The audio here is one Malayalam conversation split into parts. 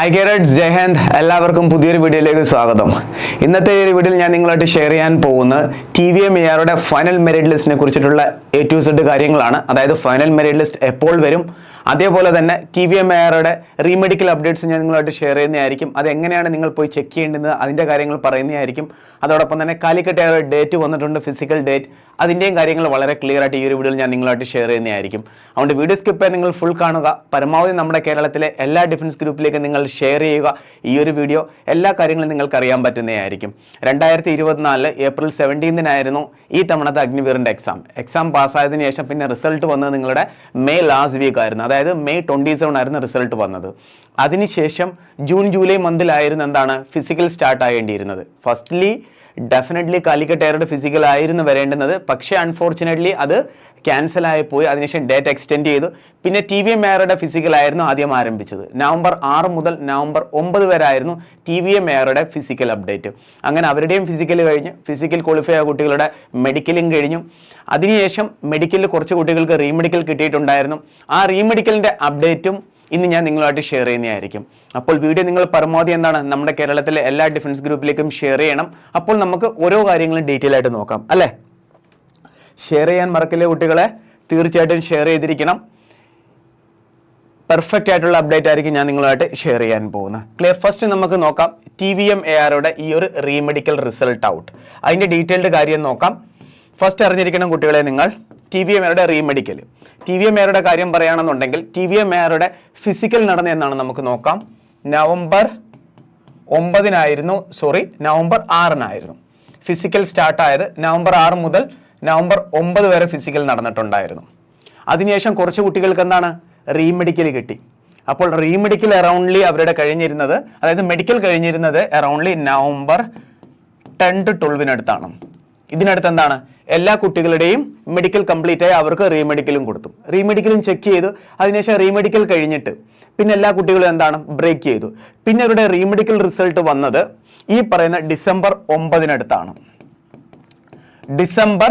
ഹായ് കേരറ്റ് ജയഹന്ദ് എല്ലാവർക്കും പുതിയൊരു വീഡിയോയിലേക്ക് സ്വാഗതം. ഇന്നത്തെ ഈ വീഡിയോയിൽ ഞാൻ നിങ്ങളായിട്ട് ഷെയർ ചെയ്യാൻ പോകുന്ന ടി വി എം എയാറുടെ ഫൈനൽ മെറിറ്റ് ലിസ്റ്റിനെ കുറിച്ചിട്ടുള്ള എ ടു സെഡ് കാര്യങ്ങളാണ്. അതായത് ഫൈനൽ മെറിറ്റ് ലിസ്റ്റ് എപ്പോൾ വരും? അതേപോലെ തന്നെ ടി വി എം എആറുടെ റീമെഡിക്കൽ അപ്ഡേറ്റ്സ് ഞാൻ നിങ്ങളായിട്ട് ഷെയർ ചെയ്യുന്നതായിരിക്കും. അത് എങ്ങനെയാണ് നിങ്ങൾ പോയി ചെക്ക് ചെയ്യേണ്ടത്? അതിന്റെ കാര്യങ്ങൾ പറയുന്നതായിരിക്കും. അതോടൊപ്പം തന്നെ കാലിക്കറ്റ് എയറുടെ ഡേറ്റ് വന്നിട്ടുണ്ട് ഫിസിക്കൽ ഡേറ്റ് അതിന്റെയും കാര്യങ്ങൾ വളരെ ക്ലിയർ ആയിട്ട് ഈ ഒരു വീഡിയോയിൽ ഞാൻ നിങ്ങളായിട്ട് ഷെയർ ചെയ്യുന്നതായിരിക്കും. അതുകൊണ്ട് വീഡിയോ സ്കിപ്പ് നിങ്ങൾ ഫുൾ കാണുക. പരമാവധി നമ്മുടെ കേരളത്തിലെ എല്ലാ ഡിഫൻസ് ഗ്രൂപ്പിലേക്കും നിങ്ങൾ ഷെയർ ചെയ്യുക ഈ ഒരു വീഡിയോ എല്ലാ കാര്യങ്ങളും നിങ്ങൾക്ക് അറിയാൻ പറ്റുന്നതായിരിക്കും. രണ്ടായിരത്തി ഇരുപത്തിനാലിൽ ഏപ്രിൽ സെവന്റീൻതിനായിരുന്നു ഈ തവണത്തെ അഗ്നിവീറിന്റെ എക്സാം എക്സാം പാസ്സായതിനു ശേഷം പിന്നെ റിസൾട്ട് വന്നത് നിങ്ങളുടെ മെയ് ലാസ്റ്റ് വീക്ക് ആയിരുന്നു. അതായത് മെയ് ട്വന്റി സെവൻ ആയിരുന്നു റിസൾട്ട് വന്നത്. അതിനുശേഷം ജൂൺ ജൂലൈ മന്തിലായിരുന്നു എന്താണ്? ഫിസിക്കൽ സ്റ്റാർട്ട് ആകേണ്ടിയിരുന്നത്. ഫസ്റ്റ്ലി ഡെഫിനറ്റ്ലി കാലിക്കറ്റ് എയറുടെ ഫിസിക്കൽ ആയിരുന്നു വരേണ്ടുന്നത്. പക്ഷേ അൺഫോർച്ചുനേറ്റ്ലി അത് ക്യാൻസൽ ആയി പോയി. അതിനുശേഷം ഡേറ്റ് എക്സ്റ്റെൻഡ് ചെയ്തു. പിന്നെ ടി വി എം എയറുടെ ഫിസിക്കൽ ആയിരുന്നു ആദ്യം ആരംഭിച്ചത്. നവംബർ ആറ് മുതൽ നവംബർ ഒമ്പത് വരെ ആയിരുന്നു ടി വി എം എയറുടെ ഫിസിക്കൽ അപ്ഡേറ്റ് അങ്ങനെ അവരുടെയും ഫിസിക്കൽ കഴിഞ്ഞ്. ഫിസിക്കൽ ക്വാളിഫൈ ആയ കുട്ടികളുടെ മെഡിക്കലും കഴിഞ്ഞു. അതിനുശേഷം മെഡിക്കലിൽ കുറച്ച് കുട്ടികൾക്ക് റീമെഡിക്കൽ കിട്ടിയിട്ടുണ്ടായിരുന്നു. ആ റീമെഡിക്കലിന്റെ അപ്ഡേറ്റും ഇന്ന് ഞാൻ നിങ്ങളുമായിട്ട് ഷെയർ ചെയ്യുന്നതായിരിക്കും. അപ്പോൾ വീഡിയോ നിങ്ങൾ പരമാവധി എന്താണ്? നമ്മുടെ കേരളത്തിലെ എല്ലാ ഡിഫൻസ് ഗ്രൂപ്പിലേക്കും ഷെയർ ചെയ്യണം. അപ്പോൾ നമുക്ക് ഓരോ കാര്യങ്ങളും ഡീറ്റെയിൽ ആയിട്ട് നോക്കാം അല്ലേ? ഷെയർ ചെയ്യാൻ മറക്കില്ലേ കുട്ടികളെ? തീർച്ചയായിട്ടും ഷെയർ ചെയ്തിരിക്കണം. പെർഫെക്റ്റ് ആയിട്ടുള്ള അപ്ഡേറ്റ് ആയിരിക്കും ഞാൻ നിങ്ങളുമായിട്ട് ഷെയർ ചെയ്യാൻ പോകുന്നത്. ക്ലിയർ ഫസ്റ്റ് നമുക്ക് നോക്കാം. ടി വി എം എ ആറുടെ ഈ ഒരു റീമെഡിക്കൽ റിസൾട്ട് ഔട്ട് അതിന്റെ ഡീറ്റെയിൽഡ് കാര്യം നോക്കാം. ഫസ്റ്റ് അറിഞ്ഞിരിക്കണം കുട്ടികളെ നിങ്ങൾ. ടി വി എം മേരുടെ റീമെഡിക്കൽ ടി വി എം മേരുടെ കാര്യം പറയുകയാണെന്നുണ്ടെങ്കിൽ ടി വി എം മേരുടെ ഫിസിക്കൽ നടന്ന എന്നാണ് നമുക്ക് നോക്കാം. നവംബർ ഒമ്പതിനായിരുന്നു സോറി നവംബർ ആറിനായിരുന്നു. ഫിസിക്കൽ സ്റ്റാർട്ടായത് നവംബർ ആറ് മുതൽ നവംബർ ഒമ്പത് വരെ ഫിസിക്കൽ നടന്നിട്ടുണ്ടായിരുന്നു. അതിനുശേഷം കുറച്ച് കുട്ടികൾക്ക് എന്താണ്? റീമെഡിക്കൽ കിട്ടി. അപ്പോൾ റീമെഡിക്കൽ അറൗണ്ട്ലി അവരുടെ കഴിഞ്ഞിരുന്നത് അതായത് മെഡിക്കൽ കഴിഞ്ഞിരുന്നത് അറൗണ്ട്ലി നവംബർ ടെൻ ടു ട്വൽവിനടുത്താണ് ഇതിനടുത്ത് എന്താണ്? എല്ലാ കുട്ടികളുടെയും മെഡിക്കൽ കംപ്ലീറ്റ് ആയി അവർക്ക് റീമെഡിക്കലും കൊടുത്തു. റീമെഡിക്കലും ചെക്ക് ചെയ്തു. അതിനുശേഷം റീമെഡിക്കൽ കഴിഞ്ഞിട്ട് പിന്നെ എല്ലാ കുട്ടികളും എന്താണ്? ബ്രേക്ക് ചെയ്തു. പിന്നെ അവരുടെ റീമെഡിക്കൽ റിസൾട്ട് വന്നത് ഈ പറയുന്ന ഡിസംബർ ഒമ്പതിനടുത്താണ്. ഡിസംബർ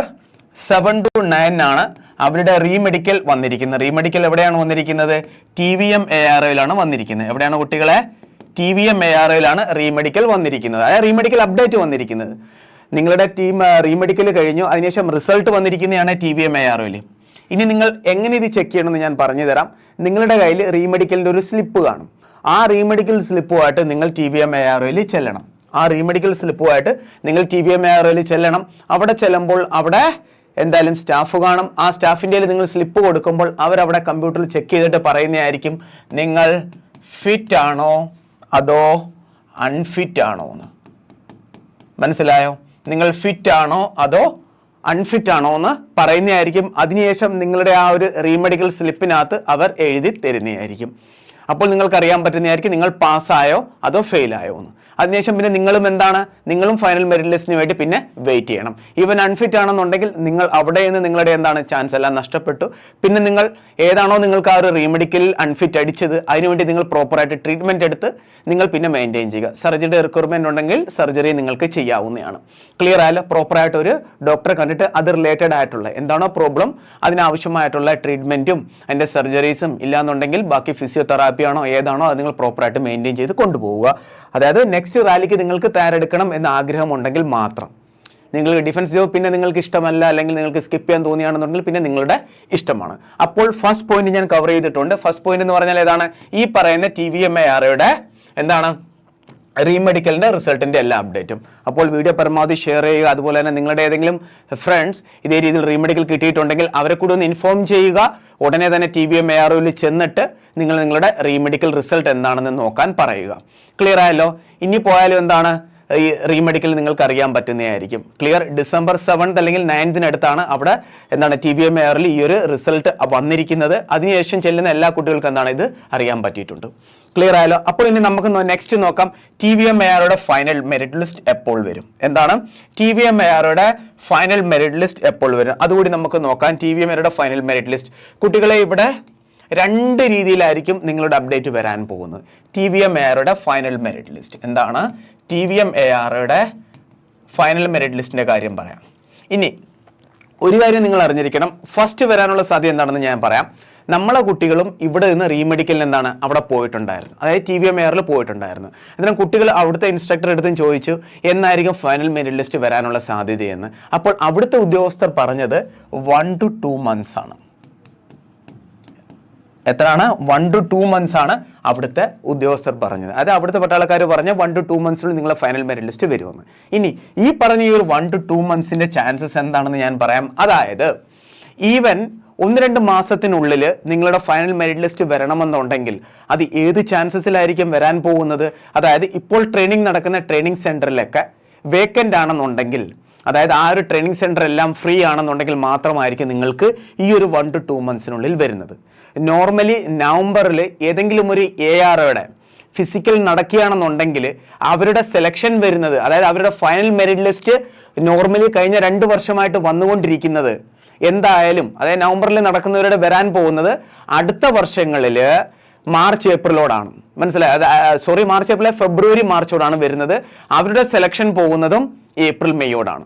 സെവൻ ടു നയൻ ആണ് അവരുടെ റീമെഡിക്കൽ വന്നിരിക്കുന്നത്. റീമെഡിക്കൽ എവിടെയാണ് വന്നിരിക്കുന്നത്? T V M A R ഒയിലാണ് വന്നിരിക്കുന്നത്. എവിടെയാണ് കുട്ടികളെ? T V M A R ഒയിലാണ് remedical വന്നിരിക്കുന്നത്. അതായത് റീമെഡിക്കൽ അപ്ഡേറ്റ് വന്നിരിക്കുന്നത്. നിങ്ങളുടെ ടീം റീമെഡിക്കൽ കഴിഞ്ഞു. അതിനുശേഷം result വന്നിരിക്കുന്നതാണ് T V M A R ഇനി നിങ്ങൾ എങ്ങനെ ഇത് ചെക്ക് ചെയ്യണമെന്ന് ഞാൻ പറഞ്ഞു തരാം. നിങ്ങളുടെ കയ്യിൽ റീമെഡിക്കലിന്റെ ഒരു സ്ലിപ്പ് കാണും. ആ റീമെഡിക്കൽ സ്ലിപ്പുമായിട്ട് നിങ്ങൾ T V M A R ചെല്ലണം. ആ റീമെഡിക്കൽ സ്ലിപ്പുമായിട്ട് നിങ്ങൾ T V M A R ചെല്ലണം. അവിടെ ചെല്ലുമ്പോൾ അവിടെ എന്തായാലും സ്റ്റാഫ് കാണും. ആ സ്റ്റാഫിന്റെ നിങ്ങൾ സ്ലിപ്പ് കൊടുക്കുമ്പോൾ അവരവിടെ കമ്പ്യൂട്ടറിൽ ചെക്ക് ചെയ്തിട്ട് പറയുന്നതായിരിക്കും നിങ്ങൾ ഫിറ്റ് ആണോ? അതോ അൺഫിറ്റ് ആണോ? എന്ന്. മനസ്സിലായോ? നിങ്ങൾ ഫിറ്റ് ആണോ അതോ അൺഫിറ്റ് ആണോ എന്ന് പറയുന്നതായിരിക്കും. അതിനുശേഷം നിങ്ങളുടെ ആ ഒരു റീമെഡിക്കൽ സ്ലിപ്പിനകത്ത് അവർ എഴുതി തരുന്നതായിരിക്കും. അപ്പോൾ നിങ്ങൾക്ക് അറിയാൻ പറ്റുന്നതായിരിക്കും നിങ്ങൾ പാസ്സായോ അതോ ഫെയിലായോ എന്ന്. അതിനുശേഷം പിന്നെ നിങ്ങളും എന്താണ്? നിങ്ങളും ഫൈനൽ മെറിറ്റ് ലിസ്റ്റിന് വേണ്ടി പിന്നെ വെയിറ്റ് ചെയ്യണം. ഈവൻ അൺഫിറ്റ് ആണെന്നുണ്ടെങ്കിൽ നിങ്ങൾ അവിടെ നിന്ന് നിങ്ങളുടെ എന്താണ് ചാൻസ് എല്ലാം നഷ്ടപ്പെട്ടു. പിന്നെ നിങ്ങൾ ഏതാണോ നിങ്ങൾക്ക് ആ ഒരു റീമെഡിക്കലിൽ അൺഫിറ്റ് അടിച്ചത് അതിനുവേണ്ടി നിങ്ങൾ പ്രോപ്പറായിട്ട് ട്രീറ്റ്മെന്റ് എടുത്ത് നിങ്ങൾ പിന്നെ മെയിന്റെയിൻ ചെയ്യുക. സർജറിയുടെ റിക്വയർമെന്റ് ഉണ്ടെങ്കിൽ സർജറി നിങ്ങൾക്ക് ചെയ്യാവുന്നതാണ്. ക്ലിയർ ആയാലും പ്രോപ്പറായിട്ട് ഒരു ഡോക്ടറെ കണ്ടിട്ട് അത് റിലേറ്റഡ് ആയിട്ടുള്ള എന്താണോ പ്രോബ്ലം അതിനാവശ്യമായിട്ടുള്ള ട്രീറ്റ്മെന്റും അതിന്റെ സർജറീസും ഇല്ലാന്നുണ്ടെങ്കിൽ ബാക്കി ഫിസിയോതെറാപ്പി ആണോ ഏതാണോ അത് നിങ്ങൾ പ്രോപ്പറായിട്ട് മെയിന്റെയിൻ ചെയ്ത് കൊണ്ടുപോവുക. അതായത് നെക്സ്റ്റ് റാലിക്ക് നിങ്ങൾക്ക് തയ്യാറെടുക്കണം എന്ന ആഗ്രഹമുണ്ടെങ്കിൽ മാത്രം. നിങ്ങൾ ഡിഫൻസ് ജോബ് പിന്നെ നിങ്ങൾക്ക് ഇഷ്ടമല്ല അല്ലെങ്കിൽ നിങ്ങൾക്ക് സ്കിപ്പ് ചെയ്യാൻ തോന്നിയാണെന്നുണ്ടെങ്കിൽ പിന്നെ നിങ്ങളുടെ ഇഷ്ടമാണ്. അപ്പോൾ ഫസ്റ്റ് പോയിന്റ് ഞാൻ കവർ ചെയ്തിട്ടുണ്ട്. ഫസ്റ്റ് പോയിന്റ് എന്ന് പറഞ്ഞാൽ ഏതാണ്? ഈ പറയുന്ന ടി വി എം എ ആറയുടെ എന്താണ്? റീമെഡിക്കലിന്റെ റിസൾട്ടിന്റെ എല്ലാ അപ്ഡേറ്റും അപ്പോൾ വീഡിയോ പരമാവധി ഷെയർ ചെയ്യുക. അതുപോലെ തന്നെ നിങ്ങളുടെ ഏതെങ്കിലും ഫ്രണ്ട്സ് ഇതേ രീതിയിൽ റീമെഡിക്കൽ കിട്ടിയിട്ടുണ്ടെങ്കിൽ അവരെ കൂടി ഒന്ന് ഇൻഫോം ചെയ്യുക. ഉടനെ തന്നെ T V M A R ചെന്നിട്ട് നിങ്ങൾ നിങ്ങളുടെ റീമെഡിക്കൽ റിസൾട്ട് എന്താണെന്ന് നോക്കാൻ പറയുക. ക്ലിയർ ആയല്ലോ? ഇനി പോയാലും എന്താണ്? ഈ റീമെഡിക്കൽ നിങ്ങൾക്ക് അറിയാൻ പറ്റുന്നതായിരിക്കും. ക്ലിയർ ഡിസംബർ സെവൻത് അല്ലെങ്കിൽ നയൻത്തിനടുത്താണ് അവിടെ എന്താണ് ടി ബി എം എയറിൽ ഈ ഒരു റിസൾട്ട് വന്നിരിക്കുന്നത്. അതിനുശേഷം ചെല്ലുന്ന എല്ലാ കുട്ടികൾക്കും എന്താണ് ഇത് അറിയാൻ പറ്റിയിട്ടുണ്ട്. ക്ലിയർ ആയാലോ അപ്പോൾ ഇനി നമുക്ക് നെക്സ്റ്റ് നോക്കാം. ടി വി എം എയറുടെ ഫൈനൽ മെറിറ്റ് ലിസ്റ്റ് എപ്പോൾ വരും? എന്താണ്? ടി വി എം എയറുടെ ഫൈനൽ മെറിറ്റ് ലിസ്റ്റ് എപ്പോൾ വരും? അതുകൂടി നമുക്ക് നോക്കാം. ടി വി എം എയറുടെ ഫൈനൽ മെറിറ്റ് ലിസ്റ്റ് കുട്ടികളെ ഇവിടെ രണ്ട് രീതിയിലായിരിക്കും നിങ്ങളുടെ അപ്ഡേറ്റ് വരാൻ പോകുന്നത്. ടി വി എം എ ആറുടെ ഫൈനൽ മെറിറ്റ് ലിസ്റ്റ് എന്താണ്? ടി വി എം എ ആറുടെ ഫൈനൽ മെറിറ്റ് ലിസ്റ്റിന്റെ കാര്യം പറയാം. ഇനി ഒരു കാര്യം നിങ്ങൾ അറിഞ്ഞിരിക്കണം. ഫസ്റ്റ് വരാനുള്ള സാധ്യത എന്താണെന്ന് ഞാൻ പറയാം. നമ്മളെ കുട്ടികളും ഇവിടെ നിന്ന് റീമെഡിക്കലിന് എന്താണ് അവിടെ പോയിട്ടുണ്ടായിരുന്നു അതായത് ടി വി എം എയറിൽ പോയിട്ടുണ്ടായിരുന്നു എന്നാൽ കുട്ടികൾ അവിടുത്തെ ഇൻസ്ട്രക്ടർ എടുത്തും ചോദിച്ചു എന്നായിരിക്കും ഫൈനൽ മെറിറ്റ് ലിസ്റ്റ് വരാനുള്ള സാധ്യതയെന്ന്? അപ്പോൾ അവിടുത്തെ ഉദ്യോഗസ്ഥർ പറഞ്ഞത് വൺ ടു ടു മന്ത്സ് ആണ്. എത്രയാണ്? വൺ ടു ടു മന്ത്സ് ആണ് അവിടുത്തെ ഉദ്യോഗസ്ഥർ പറഞ്ഞത്. അത് അവിടുത്തെ പട്ടാളക്കാർ പറഞ്ഞ വൺ ടു ടു മന്ത്സിൽ നിങ്ങളെ ഫൈനൽ മെറിറ്റ് ലിസ്റ്റ് വരുമെന്ന്. ഇനി ഈ പറഞ്ഞ ഈ ഒരു വൺ ടു ടു മന്ത്സിന്റെ ചാൻസസ് എന്താണെന്ന് ഞാൻ പറയാം. അതായത് ഈവൻ ഒന്ന് രണ്ട് മാസത്തിനുള്ളിൽ നിങ്ങളുടെ ഫൈനൽ മെറിറ്റ് ലിസ്റ്റ് വരണമെന്നുണ്ടെങ്കിൽ അത് ഏത് ചാൻസസിലായിരിക്കും വരാൻ പോകുന്നത്? അതായത് ഇപ്പോൾ ട്രെയിനിങ് നടക്കുന്ന ട്രെയിനിങ് സെന്ററിലൊക്കെ വേക്കന്റ് ആണെന്നുണ്ടെങ്കിൽ അതായത് ആ ഒരു ട്രെയിനിങ് സെന്റർ എല്ലാം ഫ്രീ ആണെന്നുണ്ടെങ്കിൽ മാത്രമായിരിക്കും നിങ്ങൾക്ക് ഈ ഒരു വൺ ടു ടു മന്ത്സിനുള്ളിൽ വരുന്നത്. നോർമലി നവംബറിൽ ഏതെങ്കിലും ഒരു എ ആർഒയുടെ ഫിസിക്കൽ നടക്കുകയാണെന്നുണ്ടെങ്കിൽ അവരുടെ സെലക്ഷൻ വരുന്നത് അതായത് അവരുടെ ഫൈനൽ മെറിറ്റ് ലിസ്റ്റ് നോർമലി കഴിഞ്ഞ രണ്ട് വർഷമായിട്ട് വന്നുകൊണ്ടിരിക്കുന്നത് എന്തായാലും അതായത് നവംബറിൽ നടക്കുന്നവരുടെ വരാൻ പോകുന്നത് അടുത്ത വർഷങ്ങളിൽ മാർച്ച് ഏപ്രിലോടാണ് മനസ്സിലായി? സോറി മാർച്ച് ഏപ്രിൽ ഫെബ്രുവരി മാർച്ചോടാണ് വരുന്നത്. അവരുടെ സെലക്ഷൻ പോകുന്നതും ഏപ്രിൽ മെയ്യോടാണ്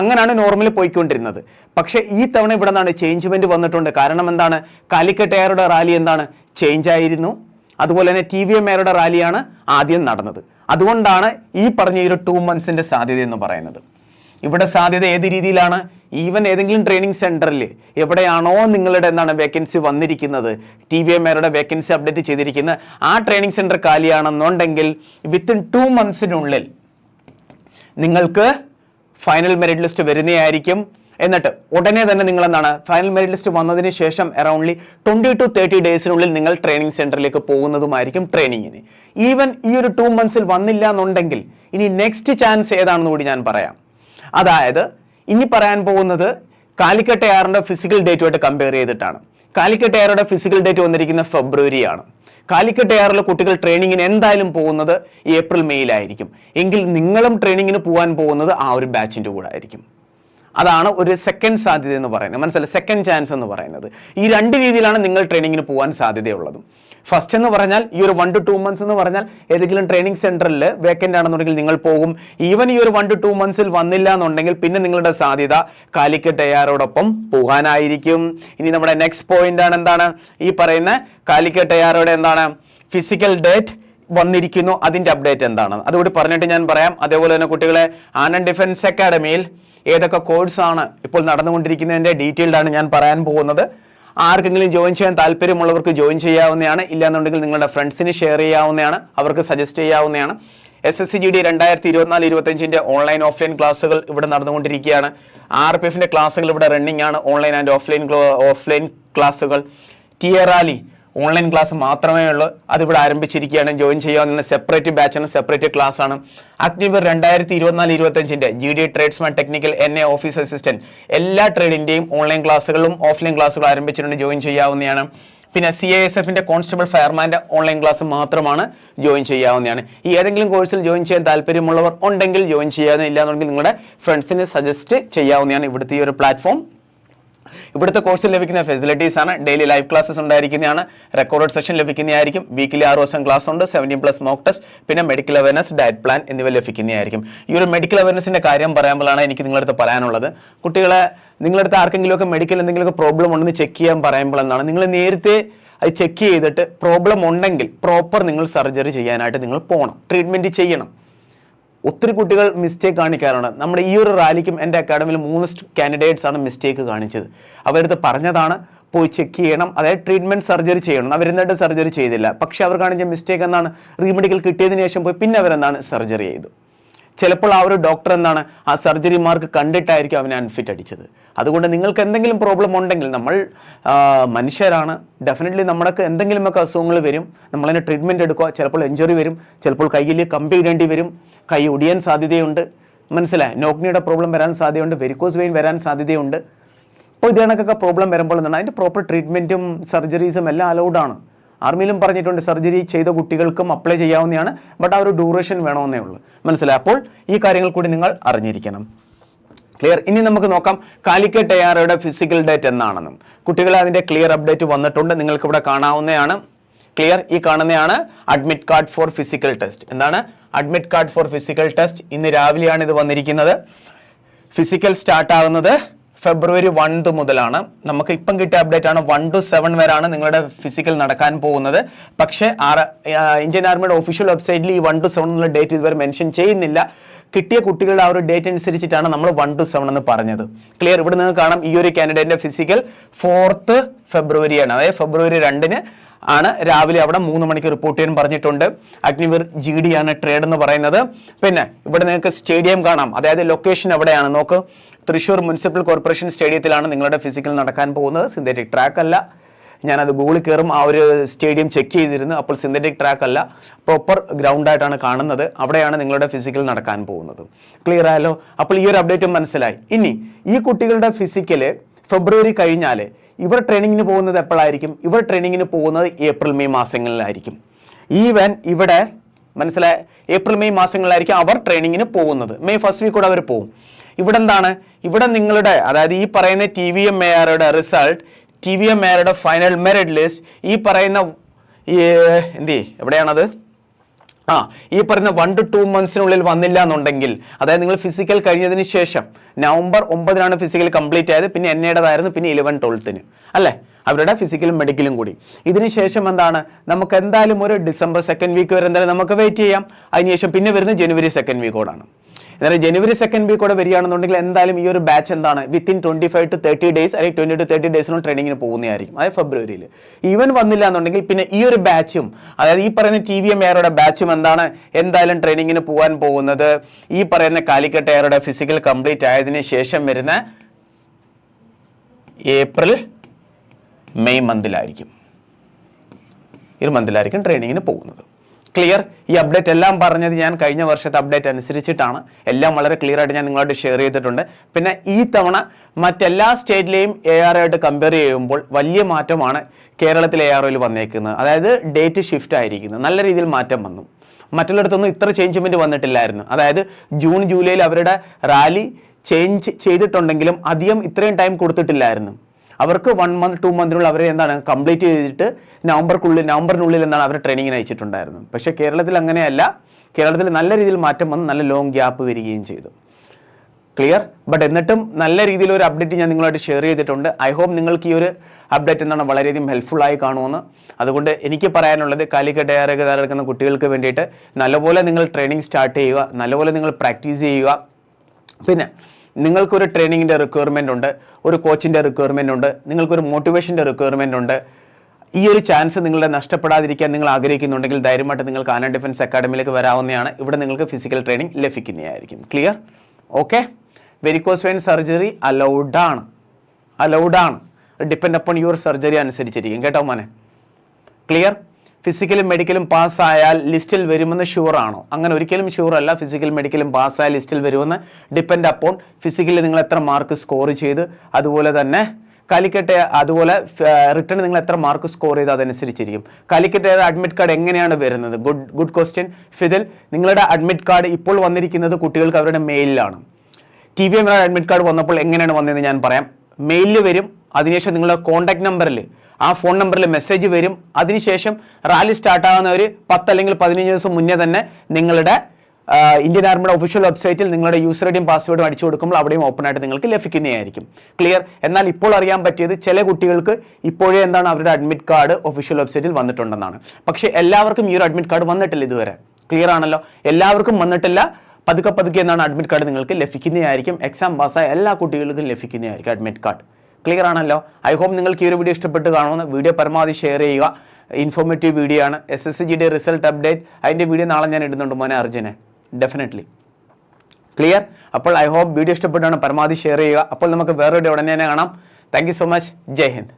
അങ്ങനെയാണ് നോർമലി പോയിക്കൊണ്ടിരുന്നത്. പക്ഷേ ഈ തവണ ഇവിടെ നിന്നാണ് ചേഞ്ച്മെന്റ് വന്നിട്ടുണ്ട്. കാരണം എന്താണ്? കാലിക്കറ്റ് എയറുടെ റാലി എന്താണ്? ചേഞ്ച് ആയിരുന്നു. അതുപോലെ തന്നെ ടി വി എം എയറുടെ റാലിയാണ് ആദ്യം നടന്നത്. അതുകൊണ്ടാണ് ഈ പറഞ്ഞ ഈ ഒരു ടു മന്ത്സിന്റെ സാധ്യത എന്ന് പറയുന്നത്. ഇവിടെ സാധ്യത ഏത് രീതിയിലാണ്? ഈവൻ ഏതെങ്കിലും ട്രെയിനിങ് സെന്ററിൽ എവിടെയാണോ നിങ്ങളുടെ എന്താണ് വേക്കൻസി വന്നിരിക്കുന്നത് ടി വി എം എയറുടെ വേക്കൻസി അപ്ഡേറ്റ് ചെയ്തിരിക്കുന്ന ആ ട്രെയിനിങ് സെന്റർ കാലിയാണെന്നുണ്ടെങ്കിൽ വിത്തിൻ ടു മന്ത്സിനുള്ളിൽ നിങ്ങൾക്ക് ഫൈനൽ മെറിറ്റ് ലിസ്റ്റ് വരുന്നതായിരിക്കും. എന്നിട്ട് ഉടനെ തന്നെ നിങ്ങൾ എന്താണ് ഫൈനൽ മെറിറ്റ് ലിസ്റ്റ് വന്നതിന് ശേഷം അറൌണ്ട്ലി ട്വന്റി ടു തേർട്ടി ഡേയ്സിനുള്ളിൽ നിങ്ങൾ ട്രെയിനിങ് സെന്ററിലേക്ക് പോകുന്നതുമായിരിക്കും ട്രെയിനിങ്ങിന് ഈവൻ ഈ ഒരു ടു മന്ത്സിൽ വന്നില്ല എന്നുണ്ടെങ്കിൽ ഇനി നെക്സ്റ്റ് ചാൻസ് ഏതാണെന്ന് കൂടി ഞാൻ പറയാം. അതായത് ഇനി പറയാൻ പോകുന്നത് കാലിക്കട്ട് ഫിസിക്കൽ ഡേറ്റുമായിട്ട് കമ്പയർ ചെയ്തിട്ടാണ്. കാലിക്കട്ട് എയറുടെ ഫിസിക്കൽ ഡേറ്റ് വന്നിരിക്കുന്ന ഫെബ്രുവരിയാണ്. കാലിക്കട്ട് എയറിലെ കുട്ടികൾ ട്രെയിനിങ്ങിന് എന്തായാലും പോകുന്നത് ഏപ്രിൽ മെയ്യിലായിരിക്കും എങ്കിൽ നിങ്ങളും ട്രെയിനിങ്ങിന് പോകാൻ പോകുന്നത് ആ ഒരു ബാച്ചിന്റെ കൂടെ ആയിരിക്കും. അതാണ് ഒരു സെക്കൻഡ് സാധ്യത എന്ന് പറയുന്നത്. മനസ്സിലായി? സെക്കൻഡ് ചാൻസ് എന്ന് പറയുന്നത്. ഈ രണ്ട് രീതിയിലാണ് നിങ്ങൾ ട്രെയിനിങ്ങിന് പോകാൻ സാധ്യതയുള്ളത്. ഫസ്റ്റ് എന്ന് പറഞ്ഞാൽ ഈ ഒരു വൺ ടു ടു മന്ത്സ് എന്ന് പറഞ്ഞാൽ ഏതെങ്കിലും ട്രെയിനിങ് സെന്ററിൽ വേക്കന്റ് ആണെന്നുണ്ടെങ്കിൽ നിങ്ങൾ പോകും. ഈവൻ ഈ ഒരു വൺ ടു ടു മന്ത്സിൽ വന്നില്ല എന്നുണ്ടെങ്കിൽ പിന്നെ നിങ്ങളുടെ സാധ്യത കാലിക്കറ്റ് എയാറോടൊപ്പം പോകാനായിരിക്കും. ഇനി നമ്മുടെ നെക്സ്റ്റ് പോയിന്റ് ആണ് എന്താണ്? ഈ പറയുന്ന കാലിക്കറ്റ് എയാറോടെ എന്താണ്? ഫിസിക്കൽ ഡേറ്റ് വന്നിരിക്കുന്നു. അതിന്റെ അപ്ഡേറ്റ് എന്താണ്? അതുകൂടി പറഞ്ഞിട്ട് ഞാൻ പറയാം. അതേപോലെ തന്നെ കുട്ടികളെ ആനന്ദ് ഡിഫൻസ് അക്കാഡമിയിൽ ഏതൊക്കെ കോഴ്സാണ് ഇപ്പോൾ നടന്നുകൊണ്ടിരിക്കുന്നതിന്റെ ഡീറ്റെയിൽഡാണ് ഞാൻ പറയാൻ പോകുന്നത്. ആർക്കെങ്കിലും ജോയിൻ ചെയ്യാൻ താല്പര്യമുള്ളവർക്ക് ജോയിൻ ചെയ്യാവുന്നതാണ്. ഇല്ലാന്നുണ്ടെങ്കിൽ നിങ്ങളുടെ ഫ്രണ്ട്സിന് ഷെയർ ചെയ്യാവുന്നതാണ്. അവർക്ക് സജസ്റ്റ് ചെയ്യാവുന്നതാണ്. S S C G D രണ്ടായിരത്തി ഇരുപത്തിനാല് ഇരുപത്തഞ്ചിന്റെ ഓൺലൈൻ ഓഫ്ലൈൻ ക്ലാസ്സുകൾ ഇവിടെ നടന്നുകൊണ്ടിരിക്കുകയാണ്. ആർ പി എഫിന്റെ ക്ലാസ്സുകൾ ഇവിടെ റണ്ണിംഗ് ആണ്. ഓൺലൈൻ ആൻഡ് ഓഫ്ലൈൻ ഓഫ്ലൈൻ ക്ലാസ്സുകൾ. ടിയറാലി ഓൺലൈൻ ക്ലാസ് മാത്രമേ ഉള്ളൂ. അതിവിടെ ആരംഭിച്ചിരിക്കുകയാണ്. ജോയിൻ ചെയ്യാവുന്ന സെപ്പറേറ്റ് ബാച്ചാണ് സെപ്പറേറ്റ് ക്ലാസ് ആണ്. അഗ്നിവർ രണ്ടായിരത്തി ഇരുപത്തിനാല് ഇരുപത്തഞ്ചിന്റെ G D tradesman technical N A office assistant എല്ലാ ട്രേഡിന്റെയും ഓൺലൈൻ ക്ലാസ്സുകളും ഓഫ്ലൈൻ ക്ലാസ്സുകളും ആരംഭിച്ചിട്ടുണ്ട്. ജോയിൻ ചെയ്യാവുന്നതാണ്. പിന്നെ സി ഐ എസ് എഫിന്റെ കോൺസ്റ്റബിൾ ഫയർമാന്റെ ഓൺലൈൻ ക്ലാസ് മാത്രമാണ് ജോയിൻ ചെയ്യാവുന്നതാണ്. ഈ ഏതെങ്കിലും കോഴ്സിൽ ജോയിൻ ചെയ്യാൻ താല്പര്യമുള്ളവർ ഉണ്ടെങ്കിൽ ജോയിൻ ചെയ്യാവുന്ന ഇല്ലാന്നുണ്ടെങ്കിൽ നിങ്ങളുടെ ഫ്രണ്ട്സിന് സജസ്റ്റ് ചെയ്യാവുന്നതാണ് ഇവിടുത്തെ ഈ ഒരു പ്ലാറ്റ്ഫോം ഇവിടുത്തെ കോഴ്സിൽ ലഭിക്കുന്ന ഫെസിലിറ്റീസ് ആണ്. ഡെയിലി ലൈവ് ക്ലാസ്സസ് ഉണ്ടായിരിക്കുന്നതാണ്. റെക്കോർഡ് സെഷൻ ലഭിക്കുന്നതായിരിക്കും. വീക്കിലി ആറ് ദിവസം ക്ലാസ് ഉണ്ട്. സെവന്റീൻ പ്ലസ് മോക്ക് ടെസ്റ്റ് പിന്നെ മെഡിക്കൽ അവയർനെസ് ഡയറ്റ് പ്ലാൻ എന്നിവ ലഭിക്കുന്നതായിരിക്കും. ഈ ഒരു മെഡിക്കൽ അവയർനെസിന്റെ കാര്യം പറയുമ്പോഴാണ് എനിക്ക് നിങ്ങളടുത്ത് പറയാനുള്ളത്. കുട്ടികളെ നിങ്ങളടുത്ത് ആർക്കെങ്കിലുമൊക്കെ മെഡിക്കൽ എന്തെങ്കിലുമൊക്കെ പ്രോബ്ലം ഉണ്ടെന്ന് ചെക്ക് ചെയ്യാൻ പറയുമ്പോൾ എന്താണ് നിങ്ങൾ നേരത്തെ അത് ചെക്ക് ചെയ്തിട്ട് പ്രോബ്ലം ഉണ്ടെങ്കിൽ പ്രോപ്പർ നിങ്ങൾ സർജറി ചെയ്യാനായിട്ട് നിങ്ങൾ പോകണം ട്രീറ്റ്മെന്റ് ചെയ്യണം. ഒത്തിരി കുട്ടികൾ മിസ്റ്റേക്ക് കാണിക്കാറാണ് നമ്മുടെ ഈ ഒരു റാലിക്കും എന്റെ അക്കാഡമിയിൽ മൂന്ന് കാൻഡിഡേറ്റ്സ് ആണ് മിസ്റ്റേക്ക് കാണിച്ചത്. അവരടുത്ത് പറഞ്ഞതാണ് പോയി ചെക്ക് ചെയ്യണം. അതായത് ട്രീറ്റ്മെന്റ് സർജറി ചെയ്യണം. അവരെന്നിട്ട് സർജറി ചെയ്തില്ല. പക്ഷേ അവർ കാണിച്ച മിസ്റ്റേക്ക് എന്നാണ് റീമെഡിക്കൽ കിട്ടിയതിന് ശേഷം പോയി പിന്നെ അവരെന്താണ്? സർജറി ചെയ്തു. ചിലപ്പോൾ ആ ഒരു ഡോക്ടർ എന്താണ് ആ സർജറി മാർക്ക് കണ്ടിട്ടായിരിക്കും അവനെ അൺഫിറ്റ് അടിച്ചത്. അതുകൊണ്ട് നിങ്ങൾക്ക് എന്തെങ്കിലും പ്രോബ്ലം ഉണ്ടെങ്കിൽ നമ്മൾ മനുഷ്യരാണ്. ഡെഫിനറ്റ്ലി നമ്മൾക്ക് എന്തെങ്കിലുമൊക്കെ അസുഖങ്ങൾ വരും. നമ്മളതിന് ട്രീറ്റ്മെന്റ് എടുക്കുക. ചിലപ്പോൾ എഞ്ചുറി വരും. ചിലപ്പോൾ കയ്യിൽ കമ്പി ഇടേണ്ടി വരും. കൈ ഒടിയാൻ സാധ്യതയുണ്ട്. മനസ്സിലായി? നോക്നിയുടെ പ്രോബ്ലം വരാൻ സാധ്യതയുണ്ട്. വെരിക്കോസ് വെയിൻ വരാൻ സാധ്യതയുണ്ട്. അപ്പോൾ ഇത് കണക്കൊക്കെ പ്രോബ്ലം വരുമ്പോൾ എന്താണ്? അതിന്റെ പ്രോപ്പർ ട്രീറ്റ്മെന്റും സർജറീസും എല്ലാം അലൗഡാണ് ആർമിയിലും പറഞ്ഞിട്ടുണ്ട് സർജറി ചെയ്ത കുട്ടികൾക്കും അപ്ലൈ ചെയ്യാവുന്നതാണ് ബട്ട് ആ ഒരു ഡ്യൂറേഷൻ വേണമെന്നേ ഉള്ളൂ. മനസ്സിലായി? അപ്പോൾ ഈ കാര്യങ്ങൾ കൂടി നിങ്ങൾ അറിഞ്ഞിരിക്കണം. ക്ലിയർ? ഇനി നമുക്ക് നോക്കാം കാലിക്കറ്റ് എയാറയുടെ ഫിസിക്കൽ ഡേറ്റ് എന്നാണെന്നും. കുട്ടികളെ അതിന്റെ ക്ലിയർ അപ്ഡേറ്റ് വന്നിട്ടുണ്ട് നിങ്ങൾക്ക് ഇവിടെ കാണാവുന്നതാണ്. ക്ലിയർ? ഈ കാണുന്നതാണ് admit card for physical test എന്താണ്? Admit card for physical test ഇന്ന് രാവിലെയാണ് ഇത് വന്നിരിക്കുന്നത്. ഫിസിക്കൽ സ്റ്റാർട്ട് ആകുന്നത് ഫെബ്രുവരി വൺ മുതലാണ്. നമുക്ക് ഇപ്പം കിട്ടിയ അപ്ഡേറ്റ് ആണ് വൺ ടു സെവൻ വരെയാണ് നിങ്ങളുടെ ഫിസിക്കൽ നടക്കാൻ പോകുന്നത്. പക്ഷേ ഇന്ത്യൻ ആർമിയുടെ ഒഫീഷ്യൽ വെബ്സൈറ്റിൽ ഈ വൺ ടു സെവൻ എന്നുള്ള ഡേറ്റ് ഇതുവരെ മെൻഷൻ ചെയ്യുന്നില്ല. കിട്ടിയ കുട്ടികളുടെ ആ ഒരു ഡേറ്റ് അനുസരിച്ചിട്ടാണ് നമ്മൾ വൺ ടു സെവൻ എന്ന് പറഞ്ഞത്. ക്ലിയർ ഇവിടെ നിങ്ങൾക്ക് കാണാം ഈ ഒരു കാൻഡിഡേറ്റിന്റെ ഫിസിക്കൽ ഫോർത്ത് ഫെബ്രുവരിയാണ് അതായത് ഫെബ്രുവരി രണ്ടിന് ആണ്. രാവിലെ അവിടെ മൂന്ന് മണിക്ക് റിപ്പോർട്ട് ചെയ്യാൻ പറഞ്ഞിട്ടുണ്ട്. അഗ്നിവീർ ജി ഡി ആണ് ട്രേഡ് എന്ന് പറയുന്നത്. പിന്നെ ഇവിടെ നിങ്ങൾക്ക് സ്റ്റേഡിയം കാണാം. അതായത് ലൊക്കേഷൻ എവിടെയാണ്? നോക്ക്. തൃശ്ശൂർ മുനിസിപ്പൽ കോർപ്പറേഷൻ സ്റ്റേഡിയത്തിലാണ് നിങ്ങളുടെ ഫിസിക്കൽ നടക്കാൻ പോകുന്നത്. സിന്തറ്റിക് ട്രാക്ക് അല്ല. ഞാനത് ഗൂഗിളിൽ കയറും ആ ഒരു സ്റ്റേഡിയം ചെക്ക് ചെയ്തിരുന്നു. അപ്പോൾ സിന്തറ്റിക് ട്രാക്ക് അല്ല. പ്രോപ്പർ ഗ്രൗണ്ടായിട്ടാണ് കാണുന്നത്. അവിടെയാണ് നിങ്ങളുടെ ഫിസിക്കൽ നടക്കാൻ പോകുന്നത്. ക്ലിയർ ആയല്ലോ? അപ്പോൾ ഈ ഒരു അപ്ഡേറ്റും മനസ്സിലായി. ഇനി ഈ കുട്ടികളുടെ ഫിസിക്കൽ ഫെബ്രുവരി കഴിഞ്ഞാൽ ഇവർ ട്രെയിനിങ്ങിന് പോകുന്നത് എപ്പോഴായിരിക്കും? ഇവർ ട്രെയിനിങ്ങിന് പോകുന്നത് ഏപ്രിൽ മെയ് മാസങ്ങളിലായിരിക്കും. ഈവൻ ഇവിടെ മനസ്സിലായ ഏപ്രിൽ മെയ് മാസങ്ങളിലായിരിക്കും അവർ ട്രെയിനിങ്ങിന് പോകുന്നത്. മെയ് ഫസ്റ്റ് വീക്ക് കൂടെ അവർ പോകും. ഇവിടെ എന്താണ് ഇവിടെ നിങ്ങളുടെ അതായത് ഈ പറയുന്ന ടി വി എം എയുടെ റിസൾട്ട് ടി വി എം എയുടെ ഫൈനൽ മെറിറ്റ് ലിസ്റ്റ് ഈ പറയുന്ന എന്തി എവിടെയാണത്? ആ ഈ പറഞ്ഞ വൺ ടു ടു മന്ത്സിനുള്ളിൽ വന്നില്ല എന്നുണ്ടെങ്കിൽ അതായത് നിങ്ങൾ ഫിസിക്കൽ കഴിഞ്ഞതിന് ശേഷം നവംബർ ഒമ്പതിനാണ് ഫിസിക്കൽ കംപ്ലീറ്റ് ആയത് പിന്നെ എന്നേടേതായിരുന്നു പിന്നെ ഇലവൻ ട്വൽത്തിന് അല്ലേ? അവരുടെ ഫിസിക്കലും മെഡിക്കലും കൂടി. ഇതിന് ശേഷം എന്താണ്? നമുക്ക് എന്തായാലും ഒരു ഡിസംബർ സെക്കൻഡ് വീക്ക് വരെ എന്തായാലും നമുക്ക് വെയിറ്റ് ചെയ്യാം. അതിനുശേഷം പിന്നെ വരുന്നത് ജനുവരി സെക്കൻഡ് വീക്കോടാണ് എന്നാൽ ജനുവരി സെക്കൻഡ് കൂടെ വരികയാണെന്നുണ്ടെങ്കിൽ എന്തായാലും ഈ ഒരു ബാച്ച് എന്താണ്? Within twenty five to thirty days അല്ലെങ്കിൽ ട്വന്റി ടു തേർട്ടി ഡേയ്സിനും ട്രെയിനിങ്ങിന് പോകുന്നതായിരിക്കും. അതായത് ഫെബ്രുവരിയിൽ ഈവൻ വന്നില്ല എന്നുണ്ടെങ്കിൽ പിന്നെ ഈ ഒരു ബാച്ചും അതായത് ഈ പറയുന്ന ടി വി എം എയറുടെ ബാച്ചും എന്താണ്? എന്തായാലും ട്രെയിനിങ്ങിന് പോകാൻ പോകുന്നത്. ഈ പറയുന്ന കാലിക്കട്ട് എയറുടെ ഫിസിക്കൽ കംപ്ലീറ്റ് ആയതിനു ശേഷം വരുന്ന ഏപ്രിൽ മെയ് മന്തിലായിരിക്കും ഈ മന്തിലായിരിക്കും ട്രെയിനിങ്ങിന് പോകുന്നത്. ക്ലിയർ ഈ അപ്ഡേറ്റ് എല്ലാം പറഞ്ഞത് ഞാൻ കഴിഞ്ഞ വർഷത്തെ അപ്ഡേറ്റ് അനുസരിച്ചിട്ടാണ്. എല്ലാം വളരെ ക്ലിയർ ആയിട്ട് ഞാൻ നിങ്ങളോട് ഷെയർ ചെയ്തിട്ടുണ്ട്. പിന്നെ ഈ തവണ മറ്റെല്ലാ സ്റ്റേറ്റിലെയും എ ആർ ആയിട്ട് കമ്പയർ ചെയ്യുമ്പോൾ വലിയ മാറ്റമാണ് കേരളത്തിലെ എ ആർ ഒയിൽ വന്നേക്കുന്നത്. അതായത് ഡേറ്റ് ഷിഫ്റ്റ് ആയിരിക്കുന്നത് നല്ല രീതിയിൽ മാറ്റം വന്നു. മറ്റുള്ളിടത്തൊന്നും ഇത്ര ചേഞ്ച്മെന്റ് വന്നിട്ടില്ലായിരുന്നു. അതായത് ജൂൺ ജൂലൈയിൽ അവരുടെ റാലി ചേഞ്ച് ചെയ്തിട്ടുണ്ടെങ്കിലും അധികം ഇത്രയും ടൈം കൊടുത്തിട്ടില്ലായിരുന്നു. അവർക്ക് വൺ മന്ത് ടു മന്തിനുള്ളിൽ അവരെ എന്താണ് കംപ്ലീറ്റ് ചെയ്തിട്ട് നവംബർക്കുള്ളിൽ നവംബറിനുള്ളിൽ എന്താണ് അവരെ ട്രെയിനിങ്ങിന് അയച്ചിട്ടുണ്ടായിരുന്നു. പക്ഷേ കേരളത്തിൽ അങ്ങനെയല്ല. കേരളത്തിൽ നല്ല രീതിയിൽ മാറ്റം വന്ന് നല്ല ലോങ് ഗ്യാപ്പ് വരികയും ചെയ്തു. ക്ലിയർ ബട്ട് എന്നിട്ടും നല്ല രീതിയിൽ ഒരു അപ്ഡേറ്റ് ഞാൻ നിങ്ങളായിട്ട് ഷെയർ ചെയ്തിട്ടുണ്ട്. ഐ ഹോപ്പ് നിങ്ങൾക്ക് ഈ ഒരു അപ്ഡേറ്റ് എന്താണ് വളരെയധികം ഹെൽപ്ഫുള്ളായി കാണുമെന്ന്. അതുകൊണ്ട് എനിക്ക് പറയാനുള്ളത് കാലിക്കട്ട് ഏറൊക്കെ തയ്യാറെടുക്കുന്ന കുട്ടികൾക്ക് വേണ്ടിയിട്ട് നല്ലപോലെ നിങ്ങൾ ട്രെയിനിങ് സ്റ്റാർട്ട് ചെയ്യുക നല്ലപോലെ നിങ്ങൾ പ്രാക്ടീസ് ചെയ്യുക. പിന്നെ നിങ്ങൾക്കൊരു ട്രെയിനിങ്ങിന്റെ റിക്വയർമെന്റ് ഉണ്ട് ഒരു കോച്ചിന്റെ റിക്വയർമെന്റ് ഉണ്ട് നിങ്ങൾക്കൊരു മോട്ടിവേഷന്റെ റിക്വയർമെന്റ് ഉണ്ട്. ഈ ഒരു ചാൻസ് നിങ്ങളുടെ നഷ്ടപ്പെടാതിരിക്കാൻ നിങ്ങൾ ആഗ്രഹിക്കുന്നുണ്ടെങ്കിൽ ധൈര്യമായിട്ട് നിങ്ങൾക്ക് ആന ഡിഫൻസ് അക്കാഡമിയിലേക്ക് വരാവുന്നതാണ്. ഇവിടെ നിങ്ങൾക്ക് ഫിസിക്കൽ ട്രെയിനിങ് ലഭിക്കുന്നതായിരിക്കും. Clear okay varicose vein surgery allowed ആണ്. അലൗഡ് ആണ്. ഡിപ്പെൻഡ് അപ്പോൺ യുവർ സർജറി അനുസരിച്ചിരിക്കും. കേട്ടോ മോനെ? ക്ലിയർ ഫിസിക്കലും മെഡിക്കലും പാസ്സായാൽ ലിസ്റ്റിൽ വരുമെന്ന് ഷുവർ ആണോ? അങ്ങനെ ഒരിക്കലും ഷുവർ അല്ല. ഫിസിക്കൽ മെഡിക്കലും പാസ്സായാൽ ലിസ്റ്റിൽ വരുമെന്ന് ഡിപ്പെൻഡ് അപ്പോൺ ഫിസിക്കലി നിങ്ങൾ എത്ര മാർക്ക് സ്കോർ ചെയ്ത് അതുപോലെ തന്നെ കാലിക്കറ്റ് അതുപോലെ റിട്ടേൺ നിങ്ങൾ എത്ര മാർക്ക് സ്കോർ ചെയ്ത് അതനുസരിച്ചിരിക്കും. കാലിക്കറ്റ് അഡ്മിറ്റ് കാർഡ് എങ്ങനെയാണ് വരുന്നത്? ഗുഡ് ഗുഡ് ക്വസ്റ്റ്യൻ ഫിദിൽ നിങ്ങളുടെ അഡ്മിറ്റ് കാർഡ് ഇപ്പോൾ വന്നിരിക്കുന്നത് കുട്ടികൾക്ക് അവരുടെ മെയിലിലാണ് ടി വി അഡ്മിറ്റ് കാർഡ് വന്നപ്പോൾ എങ്ങനെയാണ് വന്നതെന്ന് ഞാൻ പറയാം. മെയിലിൽ വരും അതിനുശേഷം നിങ്ങളുടെ കോൺടാക്ട് നമ്പറിൽ ആ ഫോൺ നമ്പറിൽ മെസ്സേജ് വരും. അതിനുശേഷം റാലി സ്റ്റാർട്ട് ആകുന്ന ഒരു പത്ത് അല്ലെങ്കിൽ പതിനഞ്ച് ദിവസം മുന്നേ തന്നെ നിങ്ങളുടെ ഇന്ത്യൻ ആർമിയുടെ ഒഫീഷ്യൽ വെബ്സൈറ്റിൽ നിങ്ങളുടെ യൂസർ ഐഡിയും പാസ്വേഡും അടിച്ചു കൊടുക്കുമ്പോൾ അവിടെയും ഓപ്പൺ ആയിട്ട് നിങ്ങൾക്ക് ലഭിക്കുന്നതായിരിക്കും. ക്ലിയർ എന്നാൽ ഇപ്പോൾ അറിയാൻ പറ്റിയത് ചില കുട്ടികൾക്ക് ഇപ്പോഴേ എന്താണ് അവരുടെ അഡ്മിറ്റ് കാർഡ് ഒഫീഷ്യൽ വെബ്സൈറ്റിൽ വന്നിട്ടുണ്ടെന്നാണ്. പക്ഷേ എല്ലാവർക്കും ഈ ഒരു അഡ്മിറ്റ് കാർഡ് വന്നിട്ടില്ല ഇതുവരെ. ക്ലിയർ ആണല്ലോ? എല്ലാവർക്കും വന്നിട്ടില്ല. പതുക്കെ പതുക്കെ എന്നാണ് അഡ്മിറ്റ് കാർഡ് നിങ്ങൾക്ക് ലഭിക്കുന്നതായിരിക്കും. എക്സാം പാസ്സായ എല്ലാ കുട്ടികൾക്കും ലഭിക്കുന്നതായിരിക്കും അഡ്മിറ്റ് കാർഡ് ക്ലിയർ ആണല്ലോ? ഐ ഹോപ്പ് നിങ്ങൾക്ക് ഈ ഒരു വീഡിയോ ഇഷ്ടപ്പെട്ട് കാണുമെന്ന് വീഡിയോ പരമാവധി ഷെയർ ചെയ്യുക. ഇൻഫോർമേറ്റീവ് വീഡിയോ ആണ്. എസ് എസ് സി ജിയുടെ റിസൾട്ട് അപ്ഡേറ്റ് അതിന്റെ വീഡിയോ നാളെ ഞാൻ ഇടുന്നുണ്ട് മോനെ അർജുനെ. ഡെഫിനറ്റ്ലി ക്ലിയർ അപ്പോൾ ഐ ഹോപ്പ് വീഡിയോ ഇഷ്ടപ്പെട്ടാണ് പരമാവധി ഷെയർ ചെയ്യുക. അപ്പോൾ നമുക്ക് വേറെ വേറൊരു ഉടനെ തന്നെ കാണാം. Thank so much Jai Hind.